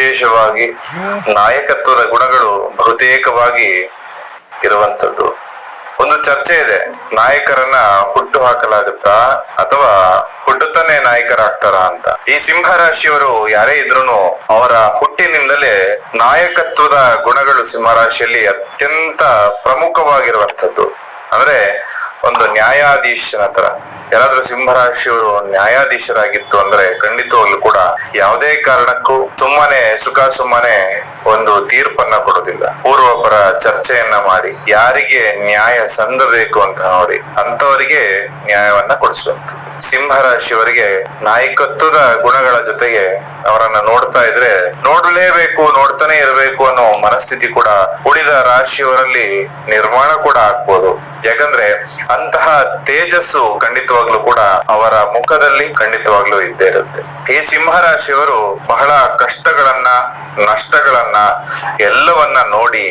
ವಿಶೇಷವಾಗಿ ನಾಯಕತ್ವದ ಗುಣಗಳು ಬಹುತೇಕವಾಗಿ ಇರುವಂತದ್ದು ಒಂದು ಚರ್ಚೆ ಇದೆ. ನಾಯಕರನ್ನ ಹುಟ್ಟು ಹಾಕಲಾಗುತ್ತಾ ಅಥವಾ ಹುಟ್ಟುತ್ತಾನೆ ನಾಯಕರಾಗ್ತಾರ ಅಂತ. ಈ ಸಿಂಹ ರಾಶಿಯವರು ಯಾರೇ ಇದ್ರು ಅವರ ಹುಟ್ಟಿನಿಂದಲೇ ನಾಯಕತ್ವದ ಗುಣಗಳು ಸಿಂಹ ರಾಶಿಯಲ್ಲಿ ಅತ್ಯಂತ ಪ್ರಮುಖವಾಗಿರುವಂಥದ್ದು. ಅಂದ್ರೆ ಒಂದು ನ್ಯಾಯಾಧೀಶನ ತರ ಯಾರಾದ್ರೂ ಸಿಂಹರಾಶಿಯವರು ನ್ಯಾಯಾಧೀಶರಾಗಿತ್ತು ಅಂದ್ರೆ ಖಂಡಿತವಾಗ್ಲೂ ಕೂಡ ಯಾವುದೇ ಕಾರಣಕ್ಕೂ ತುಂಬಾನೇ ಸುಖ ಸುಮ್ಮನೆ ಒಂದು ತೀರ್ಪನ್ನ ಕೊಡೋದಿಲ್ಲ ಪೂರ್ವಪರ ಚರ್ಚೆಯನ್ನ ಮಾಡಿ, ಯಾರಿಗೆ ನ್ಯಾಯ ಸಂದಬೇಕು ಅಂತ ಅವರಿಗೆ ಅಂತವರಿಗೆ ನ್ಯಾಯವನ್ನ ಕೊಡಿಸುವಂತ ಸಿಂಹರಾಶಿಯವರಿಗೆ ನಾಯಕತ್ವದ ಗುಣಗಳ ಜೊತೆಗೆ ಅವರನ್ನ ನೋಡ್ತಾ ಇದ್ರೆ ನೋಡಲೇಬೇಕು, ನೋಡ್ತಾನೆ ಇರಬೇಕು ಅನ್ನೋ ಮನಸ್ಥಿತಿ ಕೂಡ ಉಳಿದ ರಾಶಿಯವರಲ್ಲಿ ನಿರ್ಮಾಣ ಕೂಡ ಆಗ್ಬೋದು. ಯಾಕಂದ್ರೆ ಅಂತಹ ತೇಜಸ್ಸು ಖಂಡಿತವಾಗ್ಲೂ ಕೂಡ ಅವರ ಮುಖದಲ್ಲಿ ಖಂಡಿತವಾಗ್ಲೂ ಇದ್ದೇ ಇರುತ್ತೆ. ಈ ಸಿಂಹ ರಾಶಿಯವರು ಬಹಳ ಕಷ್ಟಗಳನ್ನ, ನಷ್ಟಗಳನ್ನ ಎಲ್ಲವನ್ನ ನೋಡಿ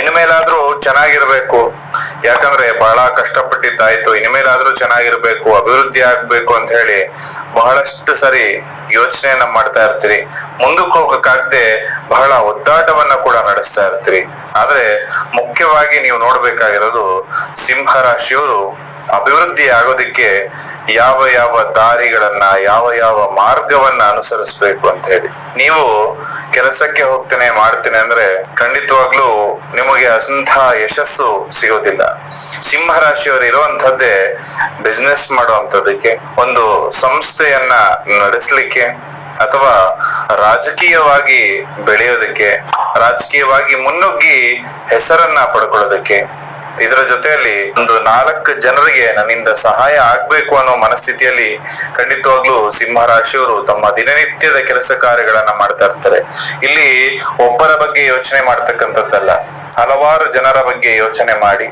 ಇನ್ಮೇಲಾದ್ರೂ ಚೆನ್ನಾಗಿರ್ಬೇಕು. ಯಾಕಂದ್ರೆ ಬಹಳ ಕಷ್ಟಪಟ್ಟಿದ್ದಾಯ್ತು, ಇನ್ಮೇಲಾದ್ರೂ ಚೆನ್ನಾಗಿರ್ಬೇಕು, ಅಭಿವೃದ್ಧಿ ಆಗ್ಬೇಕು ಅಂತ ಹೇಳಿ ಬಹಳಷ್ಟು ಸರಿ ಯೋಚನೆಯನ್ನ ಮಾಡ್ತಾ ಇರ್ತೀರಿ. ಮುಂದಕ್ಕೆ ಹೋಗಕ್ಕಾಗದೆ ಬಹಳ ಒದ್ದಾಟವನ್ನ ಕೂಡ ನಡೆಸ್ತಾ ಇರ್ತೀರಿ. ಆದ್ರೆ ಮುಖ್ಯವಾಗಿ ನೀವು ನೋಡ್ಬೇಕಾಗಿರೋದು ಸಿಂಹ ರಾಶಿಯವರು ಅಭಿವೃದ್ಧಿ ಆಗೋದಿಕ್ಕೆ ಯಾವ ಯಾವ ದಾರಿಗಳನ್ನ, ಯಾವ ಯಾವ ಮಾರ್ಗವನ್ನ ಅನುಸರಿಸಬೇಕು ಅಂತ ಹೇಳಿ. ನೀವು ಕೆಲಸಕ್ಕೆ ಹೋಗ್ತೇನೆ, ಮಾಡ್ತೇನೆ ಅಂದ್ರೆ ಖಂಡಿತವಾಗ್ಲೂ ನಿಮಗೆ ಅಂತಹ ಯಶಸ್ಸು ಸಿಗೋದಿಲ್ಲ. ಸಿಂಹ ರಾಶಿಯವರು ಇರುವಂತದ್ದೇ ಬಿಸ್ನೆಸ್ ಮಾಡುವಂತದಕ್ಕೆ ಒಂದು ಸಂಸ್ಥೆಯನ್ನ ನಡೆಸಲಿಕ್ಕೆ ಅಥವಾ ರಾಜಕೀಯವಾಗಿ ಬೆಳೆಯೋದಕ್ಕೆ, ರಾಜಕೀಯವಾಗಿ ಮುನ್ನುಗ್ಗಿ ಹೆಸರನ್ನ ಪಡ್ಕೊಳ್ಳೋದಕ್ಕೆ ಇದರ ಜೊತೆಯಲ್ಲಿ ಒಂದು ನಾಲ್ಕು ಜನರಿಗೆ ನನ್ನಿಂದ ಸಹಾಯ ಆಗ್ಬೇಕು ಅನ್ನೋ ಮನಸ್ಥಿತಿಯಲ್ಲಿ ಖಂಡಿತವಾಗ್ಲೂ ಸಿಂಹ ರಾಶಿಯವರು ತಮ್ಮ ದಿನನಿತ್ಯದ ಕೆಲಸ ಕಾರ್ಯಗಳನ್ನ ಮಾಡ್ತಾ ಇರ್ತಾರೆ. ಇಲ್ಲಿ ಒಬ್ಬರ ಬಗ್ಗೆ ಯೋಚನೆ ಮಾಡ್ತಕ್ಕಂಥದ್ದಲ್ಲ, ಹಲವಾರು ಜನರ ಬಗ್ಗೆ ಯೋಚನೆ ಮಾಡಿ.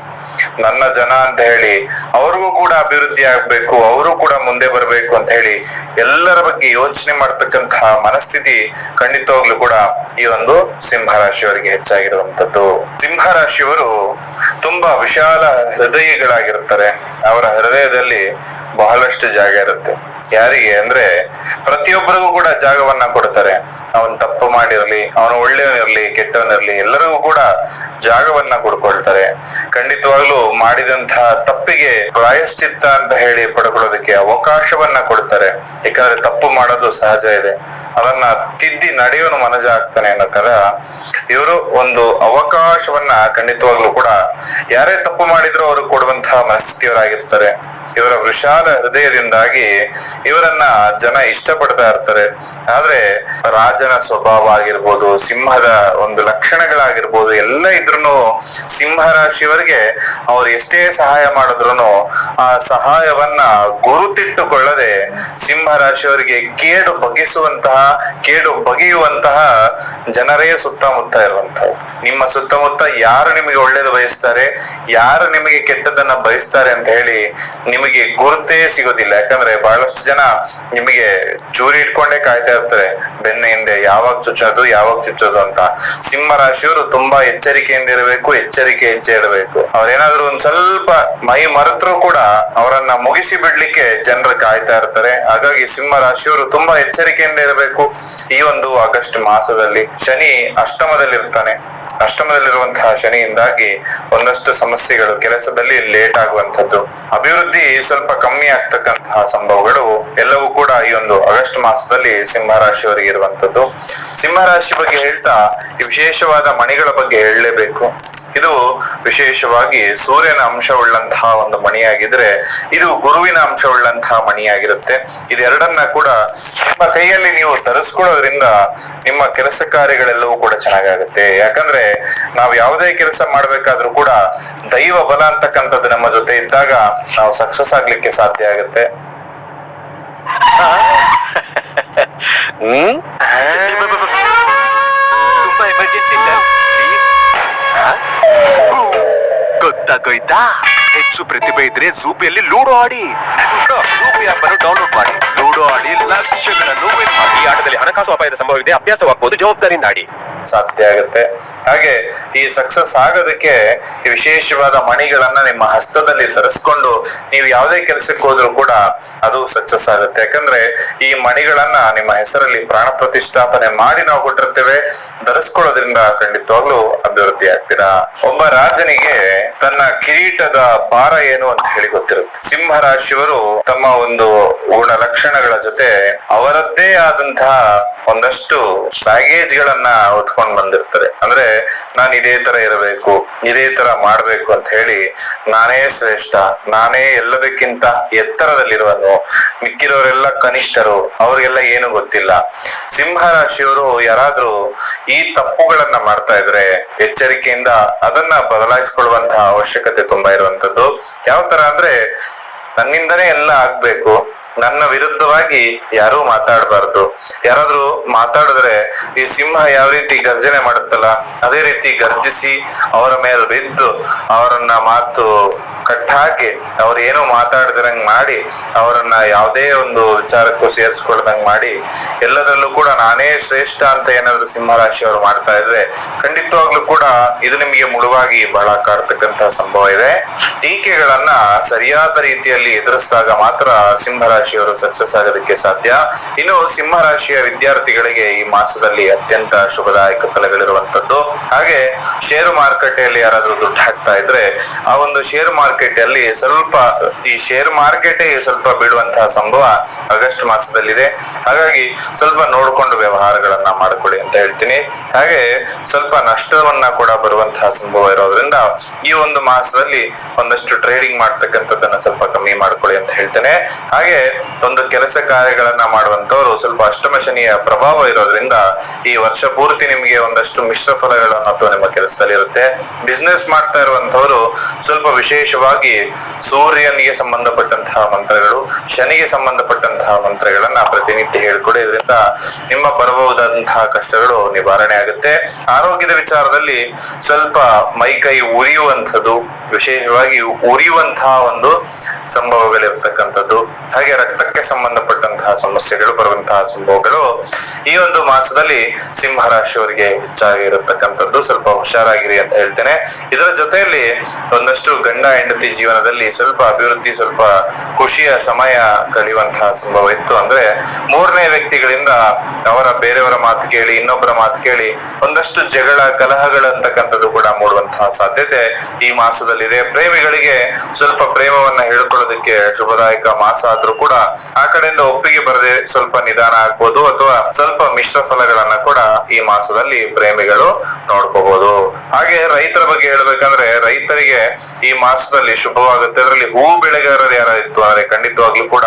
ನನ್ನ ಜನ ಅಂತ ಹೇಳಿ ಅವ್ರಿಗೂ ಕೂಡ ಅಭಿವೃದ್ಧಿ ಆಗ್ಬೇಕು, ಅವರು ಕೂಡ ಮುಂದೆ ಬರಬೇಕು ಅಂತ ಹೇಳಿ ಎಲ್ಲರ ಬಗ್ಗೆ ಯೋಚನೆ ಮಾಡ್ತಕ್ಕಂತಹ ಮನಸ್ಥಿತಿ ಖಂಡಿತವಾಗ್ಲೂ ಕೂಡ ಈ ಒಂದು ಸಿಂಹ ರಾಶಿಯವರಿಗೆ ಹೆಚ್ಚಾಗಿರುವಂತದ್ದು ಸಿಂಹ ರಾಶಿಯವರು ತುಂಬಾ ವಿಶಾಲ ಹೃದಯಗಳಾಗಿರ್ತಾರೆ ಅವರ ಹೃದಯದಲ್ಲಿ ಬಹಳಷ್ಟು ಜಾಗ ಇರುತ್ತೆ. ಯಾರಿಗೆ ಅಂದ್ರೆ ಪ್ರತಿಯೊಬ್ಬರಿಗೂ ಕೂಡ ಜಾಗವನ್ನ ಕೊಡ್ತಾರೆ. ಅವನ್ ತಪ್ಪು ಮಾಡಿರ್ಲಿ, ಅವನು ಒಳ್ಳೆಯವನಿರ್ಲಿ, ಕೆಟ್ಟವನಿರ್ಲಿ, ಎಲ್ಲರಿಗೂ ಕೂಡ ಜಾಗವನ್ನ ಕೊಡ್ಕೊಳ್ತಾರೆ. ಖಂಡಿತವಾಗ್ಲೂ ಮಾಡಿದಂತಹ ತಪ್ಪಿಗೆ ಪ್ರಾಯಶ್ಚಿತ್ತ ಅಂತ ಹೇಳಿ ಪಡ್ಕೊಳ್ಳೋದಕ್ಕೆ ಅವಕಾಶವನ್ನ ಕೊಡ್ತಾರೆ. ಯಾಕಂದ್ರೆ ತಪ್ಪು ಮಾಡೋದು ಸಹಜ ಇದೆ. ಅದನ್ನ ತಿದ್ದಿ ನಡೆಯೋನು ಮನಜ ಆಗ್ತಾನೆ ಅನ್ನೋ ತರ ಇವರು ಒಂದು ಅವಕಾಶವನ್ನ ಖಂಡಿತವಾಗ್ಲೂ ಕೂಡ ಯಾರೇ ತಪ್ಪು ಮಾಡಿದ್ರು ಅವರು ಕೊಡುವಂತಹ ಮನಸ್ಥಿತಿಯವರಾಗಿರ್ತಾರೆ. ಇವರ ವಿಶಾಲ ಹೃದಯದಿಂದಾಗಿ ಇವರನ್ನ ಜನ ಇಷ್ಟಪಡ್ತಾ ಇರ್ತಾರೆ. ಆದ್ರೆ ರಾಜನ ಸ್ವಭಾವ ಆಗಿರ್ಬೋದು, ಸಿಂಹದ ಒಂದು ಲಕ್ಷಣಗಳಾಗಿರ್ಬೋದು, ಎಲ್ಲ ಇದ್ರೂ ಸಿಂಹ ರಾಶಿಯವರಿಗೆ ಅವ್ರು ಎಷ್ಟೇ ಸಹಾಯ ಮಾಡಿದ್ರು ಆ ಸಹಾಯವನ್ನ ಗುರುತಿಟ್ಟುಕೊಳ್ಳದೆ ಸಿಂಹ ರಾಶಿಯವರಿಗೆ ಕೇಡು ಬಗೆಸುವಂತಹ, ಕೇಡು ಬಗೆಯುವಂತಹ ಜನರೇ ಸುತ್ತಮುತ್ತ ಇರುವಂತಹ ನಿಮ್ಮ ಸುತ್ತಮುತ್ತ ಯಾರು ನಿಮಗೆ ಒಳ್ಳೇದು ಬಯಸ್ತಾರೆ, ಯಾರು ನಿಮಗೆ ಕೆಟ್ಟದನ್ನ ಬಯಸ್ತಾರೆ ಅಂತ ಹೇಳಿ ನಿಮಗೆ ಗುರುತೇ ಸಿಗೋದಿಲ್ಲ. ಯಾಕಂದ್ರೆ ಬಹಳಷ್ಟು ಜನ ನಿಮಗೆ ಚೂರಿ ಇಟ್ಕೊಂಡೇ ಕಾಯ್ತಾ ಇರ್ತಾರೆ. ಬೆನ್ನ ಹಿಂದೆ ಯಾವಾಗ ಚುಚ್ಚೋದು ಯಾವಾಗ ಚುಚ್ಚೋದು ಅಂತ. ಸಿಂಹ ರಾಶಿಯವರು ತುಂಬಾ ಎಚ್ಚರಿಕೆಯಿಂದ ಇರಬೇಕು, ಎಚ್ಚರಿಕೆ ಹೆಜ್ಜೆ ಇಡಬೇಕು ಅವ್ರೇನಾದ್ರೂ ಒಂದ್ ಸ್ವಲ್ಪ ಮೈ ಮರೆತರೂ ಕೂಡ ಅವರನ್ನ ಮುಗಿಸಿ ಬಿಡ್ಲಿಕ್ಕೆ ಜನರು ಕಾಯ್ತಾ ಇರ್ತಾರೆ. ಹಾಗಾಗಿ ಸಿಂಹ ರಾಶಿಯವರು ತುಂಬಾ ಎಚ್ಚರಿಕೆಯಿಂದ ಇರಬೇಕು ಈ ಒಂದು ಆಗಸ್ಟ್ ಮಾಸದಲ್ಲಿ. ಶನಿ ಅಷ್ಟಮದಲ್ಲಿರ್ತಾನೆ. ಅಷ್ಟಮದಲ್ಲಿರುವಂತಹ ಶನಿಯಿಂದಾಗಿ ಒಂದಷ್ಟು ಸಮಸ್ಯೆಗಳು ಕೆಲಸದಲ್ಲಿ ಲೇಟ್ ಆಗುವಂತದ್ದು ಅಭಿವೃದ್ಧಿ ಸ್ವಲ್ಪ ಕಮ್ಮಿ ಆಗ್ತಕ್ಕಂತಹ ಸಂಭವಗಳು ಎಲ್ಲವೂ ಕೂಡ ಈ ಒಂದು ಆಗಸ್ಟ್ ಮಾಸದಲ್ಲಿ ಸಿಂಹರಾಶಿಯವರಿಗೆ ಇರುವಂತದ್ದು ಸಿಂಹ ರಾಶಿ ಬಗ್ಗೆ ಹೇಳ್ತಾ ವಿಶೇಷವಾದ ಮಣಿಗಳ ಬಗ್ಗೆ ಹೇಳಲೇಬೇಕು. ಇದು ವಿಶೇಷವಾಗಿ ಸೂರ್ಯನ ಅಂಶವುಳ್ಳಂತಹ ಒಂದು ಮಣಿಯಾಗಿದ್ರೆ ಇದು ಗುರುವಿನ ಅಂಶವುಳ್ಳಂತಹ ಮಣಿಯಾಗಿರುತ್ತೆ. ಇದೆರಡನ್ನ ಕೂಡ ನಿಮ್ಮ ಕೈಯಲ್ಲಿ ನೀವು ತರಿಸ್ಕೊಳ್ಳೋದ್ರಿಂದ ನಿಮ್ಮ ಕೆಲಸ ಕಾರ್ಯಗಳೆಲ್ಲವೂ ಕೂಡ ಚೆನ್ನಾಗಾಗುತ್ತೆ. ಯಾಕಂದ್ರೆ ನಾವು ಯಾವುದೇ ಕೆಲಸ ಮಾಡ್ಬೇಕಾದ್ರೂ ಕೂಡ ದೈವ ಬಲ ಅಂತಕ್ಕಂಥದ್ದು ನಮ್ಮ ಜೊತೆ ಇದ್ದಾಗ ನಾವು ಸಕ್ಸಸ್ ಆಗ್ಲಿಕ್ಕೆ ಸಾಧ್ಯ ಆಗುತ್ತೆ. ಹ್ಮ್? ತುಂಬಾ ಎಮರ್ಜೆನ್ಸಿ ಸರ್ ಗೊತ್ತಾಗೋಯ್ತಾ? ಹೆಚ್ಚು ಪ್ರತಿಭೆ ಇದ್ರೆ ಲೂಡೋ ಆಡಿ. ಜೂಪಿ ಆಪ್ ಅನ್ನು ಡೌನ್ಲೋಡ್ ಮಾಡಿ. ಲೂಡೋ ಆಡಿ ಲಕ್ಷಗಳನ್ನು ಈ ಆಟದಲ್ಲಿ ಹಣಕಾಸು ಅಪಾಯದ ಸಂಭವವಿದೆ, ಅಭ್ಯಾಸವಾಗಬಹುದು, ಜವಾಬ್ದಾರಿಯಿಂದ ಆಡಿ. ಸಾಧ್ಯ ಆಗುತ್ತೆ. ಹಾಗೆ ಈ ಸಕ್ಸಸ್ ಆಗೋದಕ್ಕೆ ವಿಶೇಷವಾದ ಮಣಿಗಳನ್ನ ನಿಮ್ಮ ಹಸ್ತದಲ್ಲಿ ಧರಿಸ್ಕೊಂಡು ನೀವು ಯಾವುದೇ ಕೆಲಸಕ್ಕೆ ಹೋದ್ರು ಕೂಡ ಅದು ಸಕ್ಸಸ್ ಆಗುತ್ತೆ. ಯಾಕಂದ್ರೆ ಈ ಮಣಿಗಳನ್ನ ನಿಮ್ಮ ಹೆಸರಲ್ಲಿ ಪ್ರಾಣ ಪ್ರತಿಷ್ಠಾಪನೆ ಮಾಡಿ ನಾವು ಕೊಟ್ಟಿರ್ತೇವೆ. ಧರಿಸ್ಕೊಳ್ಳೋದ್ರಿಂದ ಖಂಡಿತವಾಗ್ಲೂ ಅಭಿವೃದ್ಧಿ ಆಗ್ತೀರಾ ಒಬ್ಬ ರಾಜನಿಗೆ ತನ್ನ ಕಿರೀಟದ ಭಾರ ಏನು ಅಂತ ಹೇಳಿ ಗೊತ್ತಿರುತ್ತೆ. ಸಿಂಹ ರಾಶಿಯವರು ತಮ್ಮ ಒಂದು ಗುಣ ಲಕ್ಷಣಗಳ ಜೊತೆ ಅವರದ್ದೇ ಆದಂತಹ ಒಂದಷ್ಟು ಬ್ಯಾಗೇಜ್ ಗಳನ್ನ ಹೊತ್ಕೊಂಡ್ ಬಂದಿರ್ತಾರೆ. ಅಂದ್ರೆ ನಾನು ಇದೇ ತರ ಇರಬೇಕು, ಇದೇ ತರ ಮಾಡ್ಬೇಕು ಅಂತ ಹೇಳಿ ನಾನೇ ಶ್ರೇಷ್ಠ, ನಾನೇ ಎಲ್ಲದಕ್ಕಿಂತ ಎತ್ತರದಲ್ಲಿರುವನು, ಮಿಕ್ಕಿರೋರೆಲ್ಲ ಕನಿಷ್ಠರು, ಅವ್ರಿಗೆಲ್ಲ ಏನು ಗೊತ್ತಿಲ್ಲ. ಸಿಂಹ ರಾಶಿಯವರು ಯಾರಾದ್ರೂ ಈ ತಪ್ಪುಗಳನ್ನ ಮಾಡ್ತಾ ಇದ್ರೆ ಎಚ್ಚರಿಕೆಯಿಂದ ಅದನ್ನ ಬದಲಾಯಿಸಿಕೊಳ್ಳುವಂತಹ ಅವಶ್ಯಕತೆ ತುಂಬಾ ಇರುವಂತದ್ದು ಯಾವ ತರ ಅಂದ್ರೆ ನನ್ನಿಂದನೇ ಎಲ್ಲ ಆಗ್ಬೇಕು. ನನ್ನ ವಿರುದ್ಧವಾಗಿ ಯಾರೂ ಮಾತಾಡಬಾರ್ದು. ಯಾರಾದ್ರೂ ಮಾತಾಡಿದ್ರೆ ಈ ಸಿಂಹ ಯಾವ ರೀತಿ ಗರ್ಜನೆ ಮಾಡುತ್ತಲ್ಲ, ಅದೇ ರೀತಿ ಗರ್ಜಿಸಿ ಅವರ ಮೇಲೆ ಬಿದ್ದು ಅವರನ್ನ ಮಾತು ಕಟ್ಟಾಕಿ ಅವ್ರು ಏನು ಮಾತಾಡದಿರಂಗ್ ಮಾಡಿ, ಅವರನ್ನ ಯಾವುದೇ ಒಂದು ವಿಚಾರಕ್ಕೂ ಸೇರಿಸ್ಕೊಳ್ದಂಗ್ ಮಾಡಿ, ಎಲ್ಲದರಲ್ಲೂ ಕೂಡ ನಾನೇ ಶ್ರೇಷ್ಠ ಅಂತ ಏನಾದ್ರು ಸಿಂಹರಾಶಿಯವರು ಮಾಡ್ತಾ ಇದ್ರೆ ಖಂಡಿತವಾಗ್ಲೂ ಕೂಡ ಇದು ನಿಮಗೆ ಮುಳುವಾಗಿ ಬಹಳ ಕಾಡ್ತಕ್ಕಂತ ಸಂಭವ ಇದೆ. ಟೀಕೆಗಳನ್ನ ಸರಿಯಾದ ರೀತಿಯಲ್ಲಿ ಎದುರಿಸಿದಾಗ ಮಾತ್ರ ಸಿಂಹರಾಶಿಯವರು ಸಕ್ಸಸ್ ಆಗೋದಕ್ಕೆ ಸಾಧ್ಯ. ಇನ್ನು ಸಿಂಹರಾಶಿಯ ವಿದ್ಯಾರ್ಥಿಗಳಿಗೆ ಈ ಮಾಸದಲ್ಲಿ ಅತ್ಯಂತ ಶುಭದಾಯಕ ಫಲಗಳಿರುವಂತದ್ದು ಹಾಗೆ ಷೇರು ಮಾರುಕಟ್ಟೆಯಲ್ಲಿ ಯಾರಾದ್ರೂ ದುಡ್ಡು ಹಾಕ್ತಾ ಇದ್ರೆ, ಆ ಒಂದು ಷೇರು ಮಾರ್ಕೆಟ್ ಅಲ್ಲಿ ಸ್ವಲ್ಪ ಈ ಶೇರ್ ಮಾರ್ಕೆಟ್ ಸ್ವಲ್ಪ ಬೀಳುವಂತಹ ಸಂಭವ ಆಗಸ್ಟ್ ಮಾಸದಲ್ಲಿದೆ. ಹಾಗಾಗಿ ಸ್ವಲ್ಪ ನೋಡಿಕೊಂಡು ವ್ಯವಹಾರಗಳನ್ನ ಮಾಡ್ಕೊಳ್ಳಿ ಅಂತ ಹೇಳ್ತೀನಿ. ಹಾಗೆ ಸ್ವಲ್ಪ ನಷ್ಟವನ್ನ ಕೂಡ ಬರುವಂತಹ ಸಂಭವ ಇರೋದ್ರಿಂದ ಈ ಒಂದು ಮಾಸದಲ್ಲಿ ಒಂದಷ್ಟು ಟ್ರೇಡಿಂಗ್ ಮಾಡ್ತಕ್ಕಂಥದ್ದನ್ನ ಸ್ವಲ್ಪ ಕಮ್ಮಿ ಮಾಡ್ಕೊಳ್ಳಿ ಅಂತ ಹೇಳ್ತೇನೆ. ಹಾಗೆ ಒಂದು ಕೆಲಸ ಕಾರ್ಯಗಳನ್ನ ಮಾಡುವಂತವರು ಸ್ವಲ್ಪ ಅಷ್ಟಮ ಶನಿಯ ಪ್ರಭಾವ ಇರೋದ್ರಿಂದ ಈ ವರ್ಷ ಪೂರ್ತಿ ನಿಮಗೆ ಒಂದಷ್ಟು ಮಿಶ್ರ ಫಲಗಳನ್ನು ಅಥವಾ ನಿಮ್ಮ ಕೆಲಸದಲ್ಲಿ ಇರುತ್ತೆ ಬಿಸ್ನೆಸ್ ಮಾಡ್ತಾ ಇರುವಂತವರು ಸ್ವಲ್ಪ ವಿಶೇಷವಾಗಿ ಸೂರ್ಯನಿಗೆ ಸಂಬಂಧಪಟ್ಟಂತಹ ಮಂತ್ರಗಳು, ಶನಿಗೆ ಸಂಬಂಧಪಟ್ಟಂತಹ ಮಂತ್ರಗಳನ್ನ ಪ್ರತಿನಿತ್ಯ ಹೇಳ್ಕೊಡಿ ಇದರಿಂದ ನಿಮ್ಮ ಬರಬಹುದಾದಂತಹ ಕಷ್ಟಗಳು ನಿವಾರಣೆ ಆಗುತ್ತೆ. ಆರೋಗ್ಯದ ವಿಚಾರದಲ್ಲಿ ಸ್ವಲ್ಪ ಮೈಕೈ ಉರಿಯುವಂಥದ್ದು, ವಿಶೇಷವಾಗಿ ಉರಿಯುವಂತಹ ಒಂದು ಸಂಭವಗಳಿರ್ತಕ್ಕಂಥದ್ದು, ಹಾಗೆ ರಕ್ತಕ್ಕೆ ಸಂಬಂಧಪಟ್ಟಂತಹ ಸಮಸ್ಯೆಗಳು ಬರುವಂತಹ ಸಂಭವಗಳು ಈ ಒಂದು ಮಾಸದಲ್ಲಿ ಸಿಂಹ ರಾಶಿಯವರಿಗೆ ಹೆಚ್ಚಾಗಿ ಇರತಕ್ಕಂಥದ್ದು. ಸ್ವಲ್ಪ ಹುಷಾರಾಗಿರಿ ಅಂತ ಹೇಳ್ತೇನೆ. ಇದರ ಜೊತೆಯಲ್ಲಿ ಒಂದಷ್ಟು ಗಂಡ ಹೆಂಡತಿ ಜೀವನದಲ್ಲಿ ಸ್ವಲ್ಪ ಅಭಿವೃದ್ಧಿ, ಸ್ವಲ್ಪ ಖುಷಿಯ ಸಮಯ ಕಳೆಯುವಂತಹ ಸಂಭವ ಇತ್ತು. ಅಂದ್ರೆ ಮೂರನೇ ವ್ಯಕ್ತಿಗಳಿಂದ ಅವರ ಬೇರೆಯವರ ಮಾತು ಕೇಳಿ, ಇನ್ನೊಬ್ಬರ ಮಾತು ಕೇಳಿ ಒಂದಷ್ಟು ಜಗಳ ಕಲಹಗಳು ಅಂತಕ್ಕಂಥದ್ದು ಕೂಡ ಮೂಡುವಂತಹ ಸಾಧ್ಯತೆ ಈ ಮಾಸದಲ್ಲಿದೆ. ಪ್ರೇಮಿಗಳಿಗೆ ಸ್ವಲ್ಪ ಪ್ರೇಮವನ್ನ ಹೇಳ್ಕೊಳ್ಳೋದಕ್ಕೆ ಶುಭದಾಯಕ ಮಾಸ ಆದ್ರೂ ಕೂಡ ಆ ಕಡೆಯಿಂದ ಒಪ್ಪಿಗೆ ಬರದೆ ಸ್ವಲ್ಪ ನಿಧಾನ ಆಗ್ಬೋದು ಅಥವಾ ಸ್ವಲ್ಪ ಮಿಶ್ರ ಫಲಗಳನ್ನ ಕೂಡ ಈ ಮಾಸದಲ್ಲಿ ಪ್ರೇಮಿಗಳು ನೋಡ್ಕೋಬಹುದು ಹಾಗೆ ರೈತರ ಬಗ್ಗೆ ಹೇಳ್ಬೇಕಂದ್ರೆ ರೈತರಿಗೆ ಈ ಮಾಸದಲ್ಲಿ ಶುಭವಾಗುತ್ತೆ. ಅದರಲ್ಲಿ ಹೂ ಬೆಳೆಗಾರರು ಯಾರಾದಿತ್ತು ಅಂದ್ರೆ ಖಂಡಿತವಾಗ್ಲೂ ಕೂಡ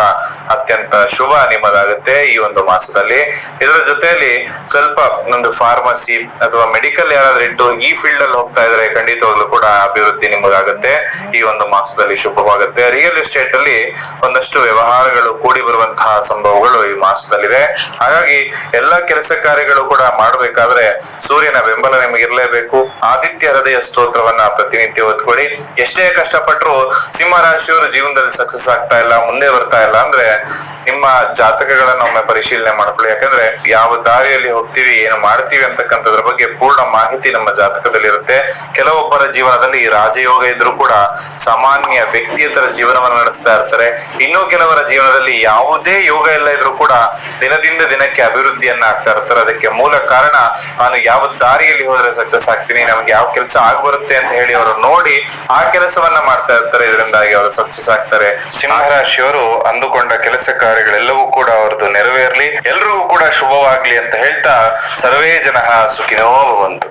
ಅತ್ಯಂತ ಶುಭ ನಿಮ್ಮದಾಗುತ್ತೆ ಈ ಒಂದು ಮಾಸದಲ್ಲಿ. ಇದರ ಜೊತೆಯಲ್ಲಿ ಸ್ವಲ್ಪ ಒಂದು ಫಾರ್ಮಸಿ ಅಥವಾ ಮೆಡಿಕಲ್ ಯಾರಾದ್ರೂ ಇಟ್ಟು ಈ ಫೀಲ್ಡ್ ಅಲ್ಲಿ ಹೋಗ್ತಾ ಇದ್ರೆ ಖಂಡಿತವಾಗ್ಲೂ ಕೂಡ ಅಭಿವೃದ್ಧಿ ನಿಮಗಾಗುತ್ತೆ. ಈ ಒಂದು ಮಾಸದಲ್ಲಿ ಶುಭವಾಗುತ್ತೆ. ರಿಯಲ್ ಎಸ್ಟೇಟ್ ಅಲ್ಲಿ ಒಂದಷ್ಟು ವ್ಯವಹಾರಗಳು ಕೂಡಿ ಬರುವಂತಹ ಸಂಭವಗಳು ಈ ಮಾಸದಲ್ಲಿದೆ ಹಾಗಾಗಿ ಎಲ್ಲಾ ಕೆಲಸ ಕಾರ್ಯಗಳು ಕೂಡ ಮಾಡಬೇಕಾದ್ರೆ ಸೂರ್ಯನ ಬೆಂಬಲ ನಿಮಗೆ ಇರಲೇಬೇಕು ಆದಿತ್ಯ ಹೃದಯ ಸ್ತೋತ್ರವನ್ನ ಪ್ರತಿನಿತ್ಯ ಓದ್ಕೊಳ್ಳಿ. ಎಷ್ಟೇ ಕಷ್ಟಪಟ್ಟರು ಸಿಂಹ ರಾಶಿಯವರು ಜೀವನದಲ್ಲಿ ಸಕ್ಸಸ್ ಆಗ್ತಾ ಇಲ್ಲ, ಮುಂದೆ ಬರ್ತಾ ಇಲ್ಲ ಅಂದ್ರೆ ನಿಮ್ಮ ಜಾತಕಗಳನ್ನ ಒಮ್ಮೆ ಪರಿಶೀಲನೆ ಮಾಡ್ಕೊಳ್ಳಿ. ಯಾಕಂದ್ರೆ ಯಾವ ದಾರಿಯಲ್ಲಿ ಹೋಗ್ತೀವಿ, ಏನು ಮಾಡ್ತೀವಿ ಅಂತಕ್ಕಂಥದ್ರ ಬಗ್ಗೆ ಪೂರ್ಣ ಮಾಹಿತಿ ನಮ್ಮ ಜಾತಕದಲ್ಲಿ ಇರುತ್ತೆ ಕೆಲವೊಬ್ಬರ ಜೀವನದಲ್ಲಿ ರಾಜಯೋಗ ಇದ್ರೂ ಕೂಡ ಸಾಮಾನ್ಯ ವ್ಯಕ್ತಿಯತರ ಜೀವನವನ್ನು ನಡೆಸ್ತಾ ಇರ್ತಾರೆ. ಇನ್ನು ಕೆಲವರ ಜೀವನದಲ್ಲಿ ಯಾವುದೇ ಯೋಗ ಇಲ್ಲ ಇದ್ರೂ ಕೂಡ ದಿನದಿಂದ ದಿನಕ್ಕೆ ಅಭಿವೃದ್ಧಿಯನ್ನ ಆಗ್ತಾ ಇರ್ತಾರೆ. ಅದಕ್ಕೆ ಮೂಲ ಕಾರಣ ನಾನು ಯಾವ ದಾರಿಯಲ್ಲಿ ಹೋದ್ರೆ ಸಕ್ಸಸ್ ಆಗ್ತೀನಿ, ನಮ್ಗೆ ಯಾವ ಕೆಲಸ ಆಗ್ಬರುತ್ತೆ ಅಂತ ಹೇಳಿ ಅವರು ನೋಡಿ ಆ ಕೆಲಸವನ್ನ ಮಾಡ್ತಾ ಇರ್ತಾರೆ, ಇದರಿಂದಾಗಿ ಅವರು ಸಕ್ಸಸ್ ಆಗ್ತಾರೆ. ಸಿಂಹರಾಶಿಯವರು ಅಂದುಕೊಂಡ ಕೆಲಸ ಕಾರ್ಯಗಳೆಲ್ಲವೂ ಕೂಡ ಅವರದು ನೆರವೇರಲಿ. ಎಲ್ರಿಗೂ ಕೂಡ ಶುಭವಾಗ್ಲಿ ಅಂತ ಹೇಳ್ತಾ ಸರ್ವೇ ಜನ ಸುಖಿನೋ ಭವಂತು.